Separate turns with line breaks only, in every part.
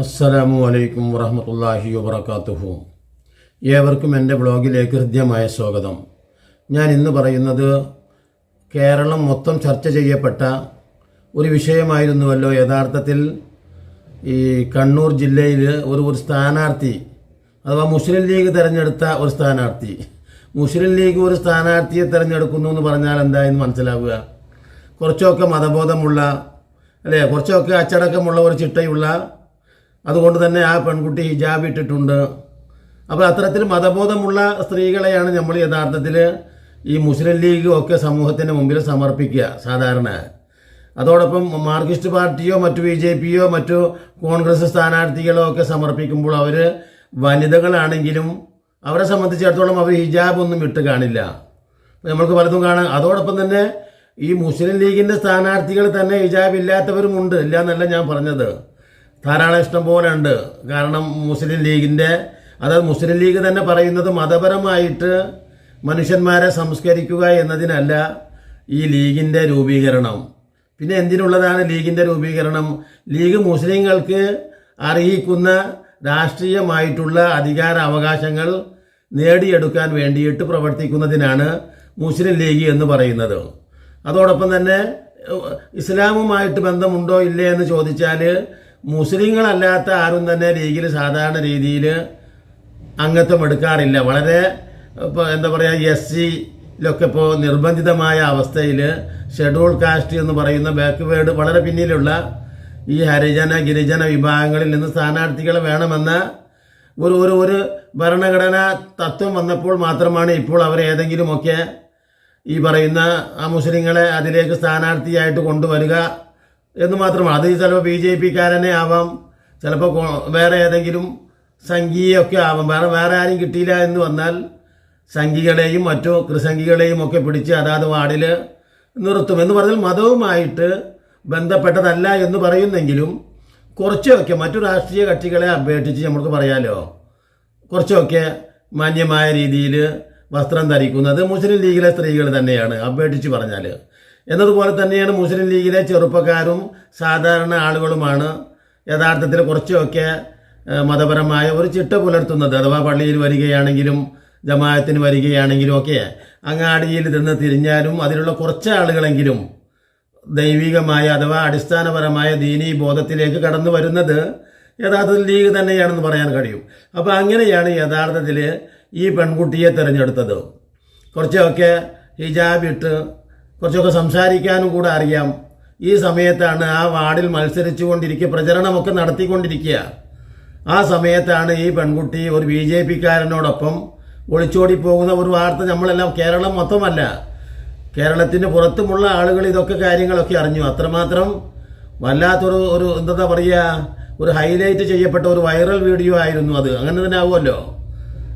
അസ്സലാമു അലൈക്കും വറഹമത്തല്ലാഹി വബർക്കാത്തുഹു ഏവർക്കും എന്റെ ബ്ലോഗിലേക്ക് ഹൃദ്യമായ സ്വാഗതം. ഞാൻ ഇന്ന് പറയുന്നത് കേരളം മൊത്തം ചർച്ച ചെയ്യപ്പെട്ട ഒരു വിഷയമായിരുന്നുവല്ലോ യഥാർത്ഥത്തിൽ ഈ കണ്ണൂർ ജില്ലയിൽ ഒരു ഒരു സ്ഥാനാർത്ഥി അഥവാ മുസ്ലിം ലീഗ് തിരഞ്ഞെടുത്ത ഒരു സ്ഥാനാർത്ഥി. മുസ്ലിം ലീഗ് ഒരു സ്ഥാനാർത്ഥിയെ തിരഞ്ഞെടുക്കുന്നു എന്ന് പറഞ്ഞാൽ എന്തായെന്ന് മനസ്സിലാവുക? കുറച്ചൊക്കെ മതബോധമുള്ള അല്ലേ? കുറച്ചൊക്കെ അച്ചടക്കമുള്ള ഒരു ചിട്ടയുള്ള അതുകൊണ്ട് തന്നെ ആ പെൺകുട്ടി ഹിജാബ് ഇട്ടിട്ടുണ്ട്. അപ്പോൾ അത്തരത്തിൽ മതബോധമുള്ള സ്ത്രീകളെയാണ് നമ്മൾ യഥാർത്ഥത്തിൽ ഈ മുസ്ലിം ലീഗ് ഒക്കെ സമൂഹത്തിന് മുമ്പിൽ സമർപ്പിക്കുക സാധാരണ. അതോടൊപ്പം മാർക്സിസ്റ്റ് പാർട്ടിയോ മറ്റു ബി ജെ പിയോ മറ്റു കോൺഗ്രസ് സ്ഥാനാർത്ഥികളോ ഒക്കെ സമർപ്പിക്കുമ്പോൾ അവർ വനിതകളാണെങ്കിലും അവരെ സംബന്ധിച്ചിടത്തോളം അവർ ഹിജാബ് ഒന്നും ഇട്ട് കാണില്ല. നമ്മൾക്ക് പലതും കാണാം. അതോടൊപ്പം തന്നെ ഈ മുസ്ലിം ലീഗിന്റെ സ്ഥാനാർത്ഥികൾ തന്നെ ഹിജാബ് ഇല്ലാത്തവരുമുണ്ട് ഇല്ല എന്നല്ല ഞാൻ പറഞ്ഞത്. ധാരാളം ഇഷ്ടം പോലെ ഉണ്ട് കാരണം മുസ്ലിം ലീഗിന്റെ അതായത് മുസ്ലിം ലീഗ് തന്നെ പറയുന്നത് മതപരമായിട്ട് മനുഷ്യന്മാരെ സംസ്കരിക്കുക എന്നതിനല്ല ഈ ലീഗിന്റെ രൂപീകരണം. പിന്നെ എന്തിനുള്ളതാണ് ലീഗിന്റെ രൂപീകരണം? ലീഗ് മുസ്ലിങ്ങൾക്ക് അറിയിക്കുന്ന രാഷ്ട്രീയമായിട്ടുള്ള അധികാര അവകാശങ്ങൾ നേടിയെടുക്കാൻ വേണ്ടിയിട്ട് പ്രവർത്തിക്കുന്നതിനാണ് മുസ്ലിം ലീഗ് എന്ന് പറയുന്നത്. അതോടൊപ്പം തന്നെ ഇസ്ലാമുമായിട്ട് ബന്ധമുണ്ടോ ഇല്ലേ എന്ന് ചോദിച്ചാൽ മുസ്ലിങ്ങളല്ലാത്ത ആരും തന്നെ ലീഗിൽ സാധാരണ രീതിയിൽ അംഗത്വം എടുക്കാറില്ല. വളരെ ഇപ്പോൾ എന്താ പറയുക എസ് സിയിലൊക്കെ ഇപ്പോൾ നിർബന്ധിതമായ അവസ്ഥയിൽ ഷെഡ്യൂൾ കാസ്റ്റ് എന്ന് പറയുന്ന ബാക്ക്വേർഡ് വളരെ പിന്നിലുള്ള ഈ ഹരിജന ഗിരിജന വിഭാഗങ്ങളിൽ നിന്ന് സ്ഥാനാർത്ഥികളെ വേണമെന്ന ഒരു ഒരു ഒരു ഭരണഘടനാ തത്വം വന്നപ്പോൾ മാത്രമാണ് ഇപ്പോൾ അവർ ഏതെങ്കിലുമൊക്കെ ഈ പറയുന്ന ആ മുസ്ലിങ്ങളെ അതിലേക്ക് സ്ഥാനാർത്ഥിയായിട്ട് കൊണ്ടുവരിക എന്ന് മാത്രമാണ്. അത് ചിലപ്പോൾ ബി ജെ പിക്കാരനെ ആവാം ചിലപ്പോൾ വേറെ ഏതെങ്കിലും സംഘീയൊക്കെ ആവാം. വേറെ വേറെ ആരും കിട്ടിയില്ല എന്ന് വന്നാൽ സംഘികളെയും മറ്റു കൃസംഘികളെയും ഒക്കെ പിടിച്ച് അതാത് വാർഡിൽ നിർത്തും. എന്ന് പറഞ്ഞാൽ മതവുമായിട്ട് ബന്ധപ്പെട്ടതല്ല എന്ന് പറയുന്നെങ്കിലും കുറച്ചൊക്കെ മറ്റു രാഷ്ട്രീയ കക്ഷികളെ അപേക്ഷിച്ച് നമുക്ക് പറയാലോ? കുറച്ചൊക്കെ മാന്യമായ രീതിയിൽ വസ്ത്രം ധരിക്കുന്നത് മുസ്ലിം ലീഗിലെ സ്ത്രീകൾ തന്നെയാണ് അപേക്ഷിച്ച് പറഞ്ഞാൽ എന്നതുപോലെ തന്നെയാണ് മുസ്ലിം ലീഗിലെ ചെറുപ്പക്കാരും സാധാരണ ആളുകളുമാണ് യഥാർത്ഥത്തിൽ കുറച്ചൊക്കെ മതപരമായ ഒരു ചിട്ട പുലർത്തുന്നത്. അഥവാ പള്ളിയിൽ വരികയാണെങ്കിലും ജമാഅത്തിന് വരികയാണെങ്കിലും ഒക്കെ അങ്ങാടിയിൽ നിന്ന് തിരിഞ്ഞാലും അതിലുള്ള കുറച്ച് ആളുകളെങ്കിലും ദൈവികമായ അഥവാ അടിസ്ഥാനപരമായ ദീനീ ബോധത്തിലേക്ക് കടന്നു വരുന്നത് യഥാർത്ഥത്തിൽ ലീഗ് തന്നെയാണെന്ന് പറയാൻ കഴിയും. അപ്പോൾ അങ്ങനെയാണ് യഥാർത്ഥത്തിൽ ഈ പെൺകുട്ടിയെ തിരഞ്ഞെടുത്തത്. കുറച്ചൊക്കെ ഹിജാബ് ഇട്ട് കുറച്ചൊക്കെ സംസാരിക്കാനും കൂടെ അറിയാം. ഈ സമയത്താണ് ആ വാർഡിൽ മത്സരിച്ചു കൊണ്ടിരിക്കുക പ്രചരണമൊക്കെ നടത്തിക്കൊണ്ടിരിക്കുക. ആ സമയത്താണ് ഈ പെൺകുട്ടി ഒരു ബി ജെ പിക്കാരനോടൊപ്പം ഒളിച്ചോടി പോകുന്ന ഒരു വാർത്ത നമ്മളെല്ലാം കേരളം മൊത്തമല്ല. കേരളത്തിന് പുറത്തുമുള്ള ആളുകൾ ഇതൊക്കെ കാര്യങ്ങളൊക്കെ അറിഞ്ഞു. അത്രമാത്രം വല്ലാത്തൊരു ഒരു എന്താ പറയുക ഒരു ഹൈലൈറ്റ് ചെയ്യപ്പെട്ട ഒരു വൈറൽ വീഡിയോ ആയിരുന്നു അത്. അങ്ങനെ തന്നെ ആവുമല്ലോ.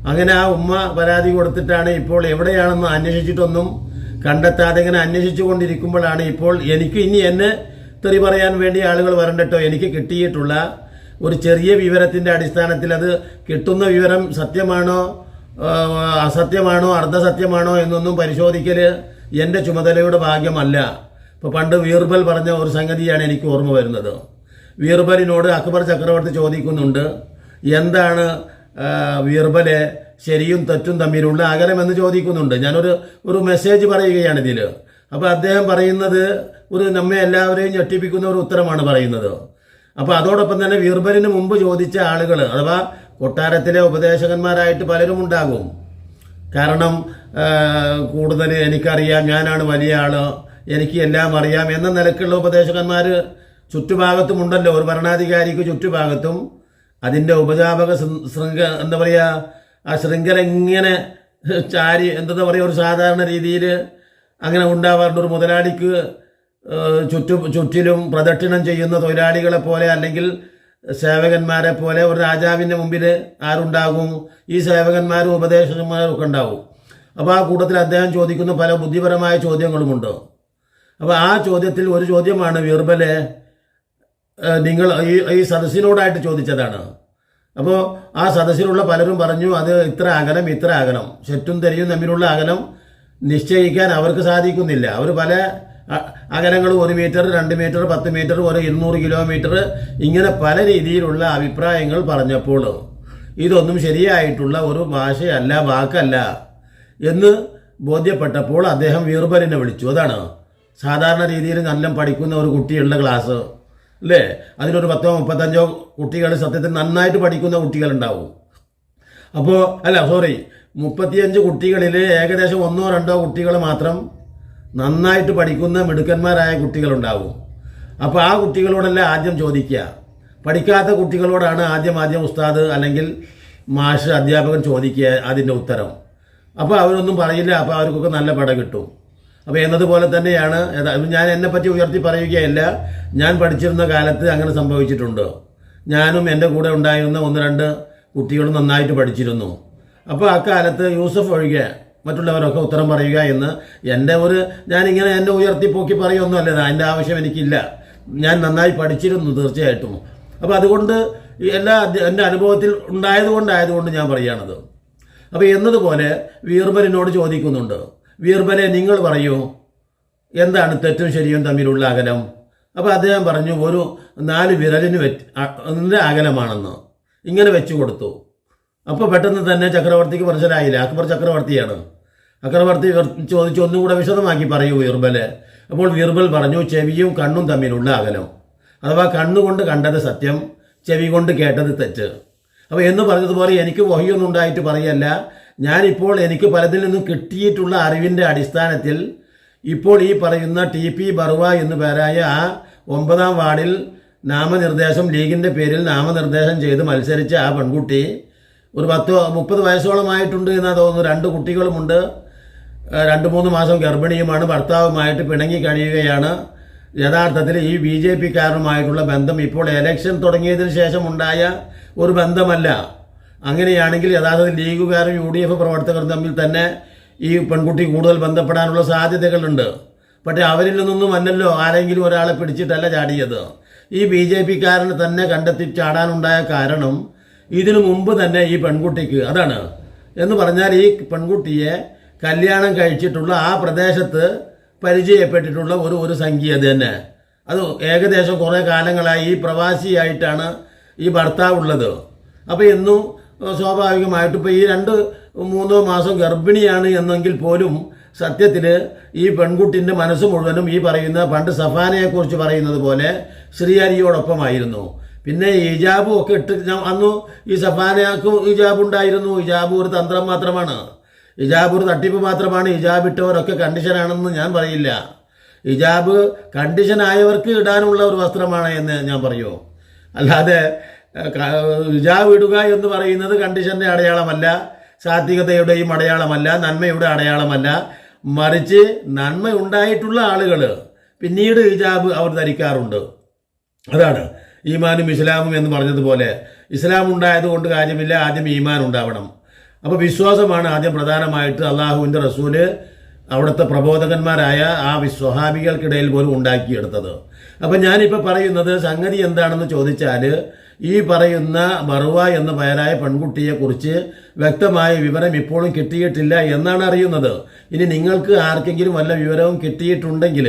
അങ്ങനെ ആ ഉമ്മ പരാതി കൊടുത്തിട്ടാണ് ഇപ്പോൾ എവിടെയാണെന്ന് അന്വേഷിച്ചിട്ടൊന്നും കണ്ടെത്താതെ ഇങ്ങനെ അന്വേഷിച്ചു കൊണ്ടിരിക്കുമ്പോഴാണ് ഇപ്പോൾ എനിക്ക് ഇനി എന്നെ തെറി പറയാൻ വേണ്ടി ആളുകൾ വരണ്ടട്ടോ. എനിക്ക് കിട്ടിയിട്ടുള്ള ഒരു ചെറിയ വിവരത്തിന്റെ അടിസ്ഥാനത്തിൽ അത് കിട്ടുന്ന വിവരം സത്യമാണോ അസത്യമാണോ അർദ്ധസത്യമാണോ എന്നൊന്നും പരിശോധിക്കൽ എന്റെ ചുമതലയുടെ ഭാഗ്യമല്ല. ഇപ്പോൾ പണ്ട് വീർബൽ പറഞ്ഞ ഒരു സംഗതിയാണ് എനിക്ക് ഓർമ്മ വരുന്നത്. വീർബലിനോട് അക്ബർ ചക്രവർത്തി ചോദിക്കുന്നുണ്ട് എന്താണ് വീർബലെ ശരിയും തെറ്റും തമ്മിലുള്ള അകലം എന്ന് ചോദിക്കുന്നുണ്ട്. ഞാനൊരു ഒരു മെസ്സേജ് പറയുകയാണ് ഇതിൽ അപ്പോൾ അദ്ദേഹം പറയുന്നത് ഒരു നമ്മെ എല്ലാവരെയും ഞെട്ടിപ്പിക്കുന്ന ഒരു ഉത്തരമാണ് പറയുന്നത്. അപ്പോൾ അതോടൊപ്പം തന്നെ വീർബലിന് മുമ്പ് ചോദിച്ച ആളുകൾ അഥവാ കൊട്ടാരത്തിലെ ഉപദേശകന്മാരായിട്ട് പലരും ഉണ്ടാകും. കാരണം കൂടുതൽ എനിക്കറിയാം ഞാനാണ് വലിയ ആൾ എനിക്ക് എല്ലാം അറിയാം എന്ന നിലക്കുള്ള ഉപദേശകന്മാർ ചുറ്റുഭാഗത്തുമുണ്ടല്ലോ. ഒരു ഭരണാധികാരിക്ക് ചുറ്റുഭാഗത്തും അതിന്റെ ഉപജാപക ശൃംഖ എന്താ പറയുക ആ ശൃംഖല ഇങ്ങനെ ചാരി എന്താ പറയുക ഒരു സാധാരണ രീതിയിൽ അങ്ങനെ ഉണ്ടാവാറുണ്ട്. ഒരു മുതലാളിക്ക് ചുറ്റും ചുറ്റു ചുറ്റിലും പ്രദക്ഷിണം ചെയ്യുന്ന തൊഴിലാളികളെ പോലെ അല്ലെങ്കിൽ സേവകന്മാരെ പോലെ ഒരു രാജാവിന്റെ മുമ്പിൽ ആരുണ്ടാകും? ഈ സേവകന്മാരും ഉപദേശകന്മാരും ഒക്കെ ഉണ്ടാവും. അപ്പോൾ ആ കൂട്ടത്തിൽ അദ്ദേഹം ചോദിക്കുന്ന പല ബുദ്ധിപരമായ ചോദ്യങ്ങളുമുണ്ട്. അപ്പോൾ ആ ചോദ്യത്തിൽ ഒരു ചോദ്യമാണ് വീർബലെ നിങ്ങൾ ഈ ഈ സദസ്സിനോടായിട്ട് ചോദിച്ചതാണ്. അപ്പോൾ ആ സദസ്സിലുള്ള പലരും പറഞ്ഞു അത് ഇത്ര അകലം ഇത്ര അകലം. സെറ്റും തെരിയും തമ്മിലുള്ള അകലം നിശ്ചയിക്കാൻ അവർക്ക് സാധിക്കുന്നില്ല. അവർ പല അകലങ്ങൾ ഒരു മീറ്റർ രണ്ട് മീറ്റർ പത്ത് മീറ്റർ ഒരു ഇരുന്നൂറ് കിലോമീറ്റർ ഇങ്ങനെ പല രീതിയിലുള്ള അഭിപ്രായങ്ങൾ പറഞ്ഞപ്പോൾ ഇതൊന്നും ശരിയായിട്ടുള്ള ഒരു ഭാഷയല്ല വാക്കല്ല എന്ന് ബോധ്യപ്പെട്ടപ്പോൾ അദ്ദേഹം വീർബലിനെ വിളിച്ചു. അതാണ് സാധാരണ രീതിയിൽ നല്ല പഠിക്കുന്ന ഒരു കുട്ടിയുള്ള ക്ലാസ് അല്ലേ അതിലൊരു പത്തോ മുപ്പത്തഞ്ചോ കുട്ടികൾ സത്യത്തിൽ നന്നായിട്ട് പഠിക്കുന്ന കുട്ടികളുണ്ടാവും. അപ്പോൾ അല്ല സോറി മുപ്പത്തിയഞ്ച് കുട്ടികളിൽ ഏകദേശം ഒന്നോ രണ്ടോ കുട്ടികൾ മാത്രം നന്നായിട്ട് പഠിക്കുന്ന മിടുക്കന്മാരായ കുട്ടികളുണ്ടാവും. അപ്പോൾ ആ കുട്ടികളോടല്ല ആദ്യം ചോദിക്കുക പഠിക്കാത്ത കുട്ടികളോടാണ് ആദ്യം ആദ്യം ഉസ്താദ് അല്ലെങ്കിൽ മാഷ് അധ്യാപകൻ ചോദിക്കുക അതിന്റെ ഉത്തരം. അപ്പോൾ അവരൊന്നും പറയില്ല അപ്പോൾ അവർക്കൊക്കെ നല്ല പട കിട്ടും. അപ്പോൾ എന്നതുപോലെ തന്നെയാണ് ഞാൻ എന്നെ പറ്റി ഉയർത്തി പറയുകയല്ല ഞാൻ പഠിച്ചിരുന്ന കാലത്ത് അങ്ങനെ സംഭവിച്ചിട്ടുണ്ട്. ഞാനും എന്റെ കൂടെ ഉണ്ടായിരുന്ന ഒന്ന് രണ്ട് കുട്ടികളും നന്നായിട്ട് പഠിച്ചിരുന്നു. അപ്പോൾ അക്കാലത്ത് യൂസഫ് ഒഴികെ മറ്റുള്ളവരൊക്കെ ഉത്തരം പറയുക എന്ന് എന്റെ ഒരു ഞാനിങ്ങനെ എന്നെ ഉയർത്തി പോക്കി പറയുമൊന്നുമല്ല അതിന്റെ ആവശ്യം എനിക്കില്ല. ഞാൻ നന്നായി പഠിച്ചിരുന്നു തീർച്ചയായിട്ടും. അപ്പോൾ അതുകൊണ്ട് എല്ലാ എന്റെ അനുഭവത്തിൽ ഉണ്ടായതുകൊണ്ടായതുകൊണ്ട് ഞാൻ പറയുകയാണത് അപ്പോൾ എന്നതുപോലെ വീർബലിനോട് ചോദിക്കുന്നുണ്ട്. വീർബലെ നിങ്ങൾ പറയൂ. എന്താണ് തെറ്റും ശരിയും തമ്മിലുള്ള അകലം? അപ്പോൾ അദ്ദേഹം പറഞ്ഞു ഒരു നാല് വിരലിന് വെച്ച് അകലമാണെന്ന്. ഇങ്ങനെ വെച്ചു കൊടുത്തു. അപ്പോൾ പെട്ടെന്ന് തന്നെ ചക്രവർത്തിക്ക് മനസ്സിലായില്ല? അക്ബർ ചക്രവർത്തിയാണ്. ചക്രവർത്തി ഇവർ- ചോദിച്ചു ഒന്നും കൂടെ വിശദമാക്കി പറയൂ വീർബൽ. അപ്പോൾ വീർബൽ പറഞ്ഞു ചെവിയും കണ്ണും തമ്മിലുള്ള അകലം. അഥവാ കണ്ണുകൊണ്ട് കണ്ടത് സത്യം ചെവി കൊണ്ട് കേട്ടത് തെറ്റ്. അപ്പോൾ എന്ന് പറഞ്ഞതുപോലെ എനിക്ക് വഹിയൊന്നും ഉണ്ടായിട്ട് പറയല്ല. ഞാനിപ്പോൾ എനിക്ക് പലതിൽ നിന്നും കിട്ടിയിട്ടുള്ള അറിവിന്റെ അടിസ്ഥാനത്തിൽ ഇപ്പോൾ ഈ പറയുന്ന ടി പി ബറുവ എന്നു പേരായ ആ ഒമ്പതാം വാർഡിൽ നാമനിർദ്ദേശം ലീഗിന്റെ പേരിൽ നാമനിർദ്ദേശം ചെയ്ത് മത്സരിച്ച ആ പെൺകുട്ടി ഒരു പത്ത് മുപ്പത് വയസ്സോളമായിട്ടുണ്ട് എന്നാ തോന്നുന്നു. രണ്ട് കുട്ടികളുമുണ്ട്. രണ്ട് മൂന്ന് മാസം ഗർഭിണിയുമാണ്. ഭർത്താവുമായിട്ട് പിണങ്ങി കഴിയുകയാണ്. യഥാർത്ഥത്തിൽ ഈ ബി ജെ പിക്കാരനുമായിട്ടുള്ള ബന്ധം ഇപ്പോൾ എലക്ഷൻ തുടങ്ങിയതിന് ശേഷം ഉണ്ടായ ഒരു ബന്ധമല്ല. അങ്ങനെയാണെങ്കിൽ യഥാർത്ഥത്തിൽ ലീഗുകാരും യു ഡി എഫ് പ്രവർത്തകരും തമ്മിൽ തന്നെ ഈ പെൺകുട്ടി കൂടുതൽ ബന്ധപ്പെടാനുള്ള സാധ്യതകളുണ്ട്. പക്ഷേ അവരിൽ നിന്നൊന്നും അല്ലല്ലോ ആരെങ്കിലും ഒരാളെ പിടിച്ചിട്ടല്ല ചാടിയത്. ഈ ബി ജെ പിക്കാരനെ തന്നെ കണ്ടെത്തി ചാടാനുണ്ടായ കാരണം ഇതിനു മുമ്പ് തന്നെ ഈ പെൺകുട്ടിക്ക് അതാണ്. എന്ന് പറഞ്ഞാൽ ഈ പെൺകുട്ടിയെ കല്യാണം കഴിച്ചിട്ടുള്ള ആ പ്രദേശത്ത് പരിചയപ്പെട്ടിട്ടുള്ള ഒരു ഒരു സംഖ്യ തന്നെ. അത് ഏകദേശം കുറേ കാലങ്ങളായി ഈ പ്രവാസിയായിട്ടാണ് ഈ ഭർത്താവ് ഉള്ളത് അപ്പോൾ എന്നും സ്വാഭാവികമായിട്ടും ഇപ്പോൾ ഈ രണ്ട് മൂന്നോ മാസം ഗർഭിണിയാണ് എന്നെങ്കിൽ പോലും സത്യത്തിൽ ഈ പെൺകുട്ടിന്റെ മനസ്സ് മുഴുവനും ഈ പറയുന്ന പണ്ട് സഫാനയെക്കുറിച്ച് പറയുന്നത് പോലെ ശ്രീഹരിയോടൊപ്പമായിരുന്നു. പിന്നെ ഇജാബും ഒക്കെ ഇട്ട് അന്ന് ഈ സഫാനയാക്കും ഇജാബ് ഉണ്ടായിരുന്നു. ഇജാബ് ഒരു തന്ത്രം മാത്രമാണ്. ഇജാബ് ഒരു തട്ടിപ്പ് മാത്രമാണ്. ഇജാബ് ഇട്ടവരൊക്കെ കണ്ടീഷനാണെന്ന് ഞാൻ പറയില്ല. ഇജാബ് കണ്ടീഷനായവർക്ക് ഇടാനുള്ള ഒരു വസ്ത്രമാണ് എന്ന് ഞാൻ പറയൂ. അല്ലാതെ ഏഹ്, ക- ഇജാബ് ഇടുക എന്ന് പറയുന്നത് കണ്ടീഷന്റെ അടയാളമല്ല സാത്വികതയുടെയും അടയാളമല്ല നന്മയുടെ അടയാളമല്ല. മറിച്ച് നന്മ ഉണ്ടായിട്ടുള്ള ആളുകൾ പിന്നീട് ഹിജാബ് അവർ ധരിക്കാറുണ്ട്. അതാണ് ഈമാനും ഇസ്ലാമും എന്ന് പറഞ്ഞതുപോലെ. ഇസ്ലാം ഉണ്ടായത് കൊണ്ട് കാര്യമില്ല ആദ്യം ഈമാൻ ഉണ്ടാവണം. അപ്പോൾ വിശ്വാസമാണ് ആദ്യം പ്രധാനമായിട്ട് അള്ളാഹുവിന്റെ റസൂൽ അവിടുത്തെ പ്രബോധകന്മാരായ ആ സ്വഹാബികൾക്കിടയിൽ പോലും ഉണ്ടാക്കിയെടുത്തത്. അപ്പം ഞാനിപ്പോൾ പറയുന്നത് സംഗതി എന്താണെന്ന് ചോദിച്ചാൽ ഈ പറയുന്ന മറുവ എന്ന പേരായ പെൺകുട്ടിയെക്കുറിച്ച് വ്യക്തമായ വിവരം ഇപ്പോഴും കിട്ടിയിട്ടില്ല എന്നാണ് അറിയുന്നത്. ഇനി നിങ്ങൾക്ക് ആർക്കെങ്കിലും വല്ല വിവരവും കിട്ടിയിട്ടുണ്ടെങ്കിൽ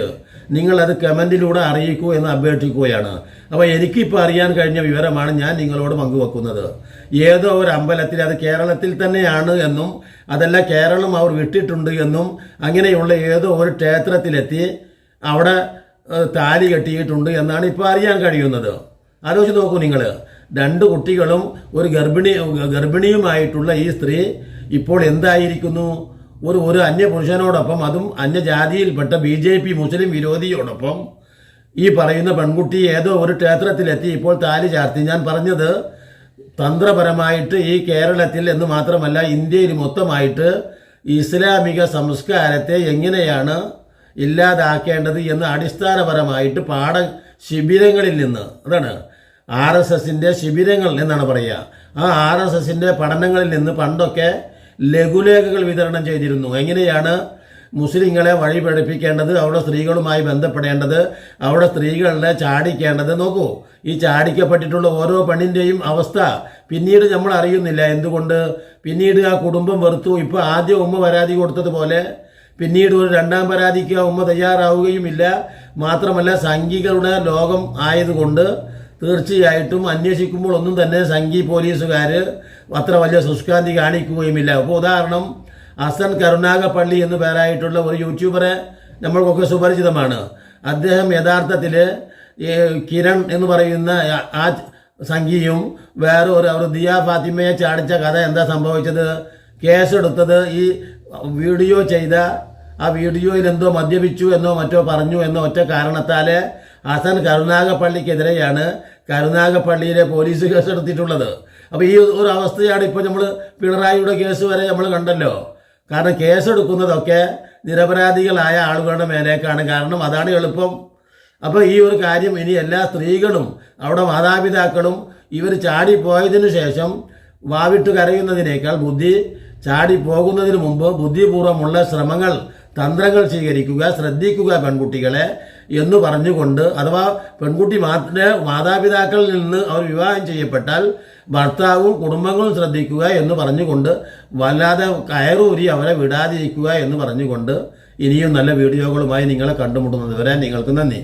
നിങ്ങളത് കമന്റിലൂടെ അറിയിക്കൂ എന്ന് അഭ്യർത്ഥിക്കുകയാണ്. അപ്പോൾ എനിക്കിപ്പോൾ അറിയാൻ കഴിഞ്ഞ വിവരമാണ് ഞാൻ നിങ്ങളോട് പങ്കുവെക്കുന്നത്. ഏതോ ഒരു അമ്പലത്തിൽ അത് കേരളത്തിൽ തന്നെയാണ് എന്നും അതല്ല കേരളം അവർ വിട്ടിട്ടുണ്ട് എന്നും അങ്ങനെയുള്ള ഏതോ ഒരു ക്ഷേത്രത്തിലെത്തി അവിടെ താലി കെട്ടിയിട്ടുണ്ട് എന്നാണ് ഇപ്പോൾ അറിയാൻ കഴിയുന്നത്. ആലോചിച്ച് നോക്കൂ നിങ്ങൾ രണ്ട് കുട്ടികളും ഒരു ഗർഭിണി ഗർഭിണിയുമായിട്ടുള്ള ഈ സ്ത്രീ ഇപ്പോൾ എന്തായിരിക്കുന്നു? ഒരു ഒരു അന്യപുരുഷനോടൊപ്പം അതും അന്യജാതിയിൽപ്പെട്ട ബി ജെ പി മുസ്ലിം വിരോധിയോടൊപ്പം ഈ പറയുന്ന പെൺകുട്ടി ഏതോ ഒരു ക്ഷേത്രത്തിലെത്തി ഇപ്പോൾ താലി ചാർത്തി. ഞാൻ പറഞ്ഞത് തന്ത്രപരമായിട്ട് ഈ കേരളത്തിൽ എന്ന് മാത്രമല്ല ഇന്ത്യയിൽ മൊത്തമായിട്ട് ഇസ്ലാമിക സംസ്കാരത്തെ എങ്ങനെയാണ് ഇല്ലാതാക്കേണ്ടത് എന്ന് അടിസ്ഥാനപരമായിട്ട് പാഠ ശിബിരങ്ങളിൽ നിന്ന്. അതാണ് ആർ എസ് എസിന്റെ ശിബിരങ്ങൾ എന്നാണ് പറയുക. ആ ആർ എസ് എസിന്റെ പഠനങ്ങളിൽ നിന്ന് പണ്ടൊക്കെ ലഘുലേഖകൾ വിതരണം ചെയ്തിരുന്നു. എങ്ങനെയാണ് മുസ്ലിങ്ങളെ വഴി പഠിപ്പിക്കേണ്ടത് അവിടെ സ്ത്രീകളുമായി ബന്ധപ്പെടേണ്ടത് അവിടെ സ്ത്രീകളെ ചാടിക്കേണ്ടത്? നോക്കൂ ഈ ചാടിക്കപ്പെട്ടിട്ടുള്ള ഓരോ പെണ്ണിന്റെയും അവസ്ഥ പിന്നീട് നമ്മൾ അറിയുന്നില്ല. എന്തുകൊണ്ട്? പിന്നീട് ആ കുടുംബം വെറുത്തു. ഇപ്പോൾ ആദ്യം ഉമ്മ പരാതി കൊടുത്തതുപോലെ പിന്നീട് ഒരു രണ്ടാം പരാതിക്ക് ഉമ്മ തയ്യാറാവുകയുമില്ല. മാത്രമല്ല സംഘികളുടെ ലോകം ആയതുകൊണ്ട് തീർച്ചയായിട്ടും അന്വേഷിക്കുമ്പോൾ ഒന്നും തന്നെ സംഘി പോലീസുകാർ അത്ര വലിയ സുഷ്കാന്തി കാണിക്കുകയുമില്ല. അപ്പോൾ ഉദാഹരണം അസൻ കരുണാകപ്പള്ളി എന്ന് പേരായിട്ടുള്ള ഒരു യൂട്യൂബറെ നമ്മൾക്കൊക്കെ സുപരിചിതമാണ്. അദ്ദേഹം യഥാർത്ഥത്തിൽ കിരൺ എന്ന് പറയുന്ന ആ- ആ സംഘിയും വേറെ ഒരു അവർ ദിയ ഫാത്തിമയെ ചാടിച്ച കഥ എന്താ സംഭവിച്ചത്? കേസെടുത്തത് ഈ വീഡിയോ ചെയ്ത ആ വീഡിയോയിൽ എന്തോ മദ്യപിച്ചു എന്നോ മറ്റോ പറഞ്ഞു എന്നോ ഒറ്റ കാരണത്താൽ ഹസൻ കരുനാഗപ്പള്ളിക്കെതിരെയാണ് കരുനാഗപ്പള്ളിയിലെ പോലീസ് കേസെടുത്തിട്ടുള്ളത്. അപ്പോൾ ഈ ഒരു അവസ്ഥയാണ് ഇപ്പോൾ നമ്മൾ പിണറായിയുടെ കേസ് വരെ നമ്മൾ കണ്ടല്ലോ. കാരണം കേസെടുക്കുന്നതൊക്കെ നിരപരാധികളായ ആളുകളുടെ മേലേക്കാണ് കാരണം അതാണ് എളുപ്പം. അപ്പോൾ ഈ ഒരു കാര്യം ഇനി എല്ലാ സ്ത്രീകളും അവിടെ മാതാപിതാക്കളും ഇവർ ചാടിപ്പോയതിനു ശേഷം വാവിട്ട് കരയുന്നതിനേക്കാൾ ബുദ്ധി ചാടി പോകുന്നതിന് മുമ്പ് ബുദ്ധിപൂർവമുള്ള ശ്രമങ്ങൾ തന്ത്രങ്ങൾ സ്വീകരിക്കുക ശ്രദ്ധിക്കുക പെൺകുട്ടികളെ എന്ന് പറഞ്ഞുകൊണ്ട് അഥവാ പെൺകുട്ടി മാത്രമേ മാതാപിതാക്കളിൽ നിന്ന് അവർ വിവാഹം ചെയ്യപ്പെട്ടാൽ ഭർത്താവും കുടുംബങ്ങളും ശ്രദ്ധിക്കുക എന്ന് പറഞ്ഞുകൊണ്ട് വല്ലാതെ കയറൂരി അവരെ വിടാതിരിക്കുക എന്ന് പറഞ്ഞുകൊണ്ട് ഇനിയും നല്ല വീഡിയോകളുമായി നിങ്ങളെ കണ്ടുമുട്ടുന്നത് വരെ നിങ്ങൾക്ക് നന്ദി.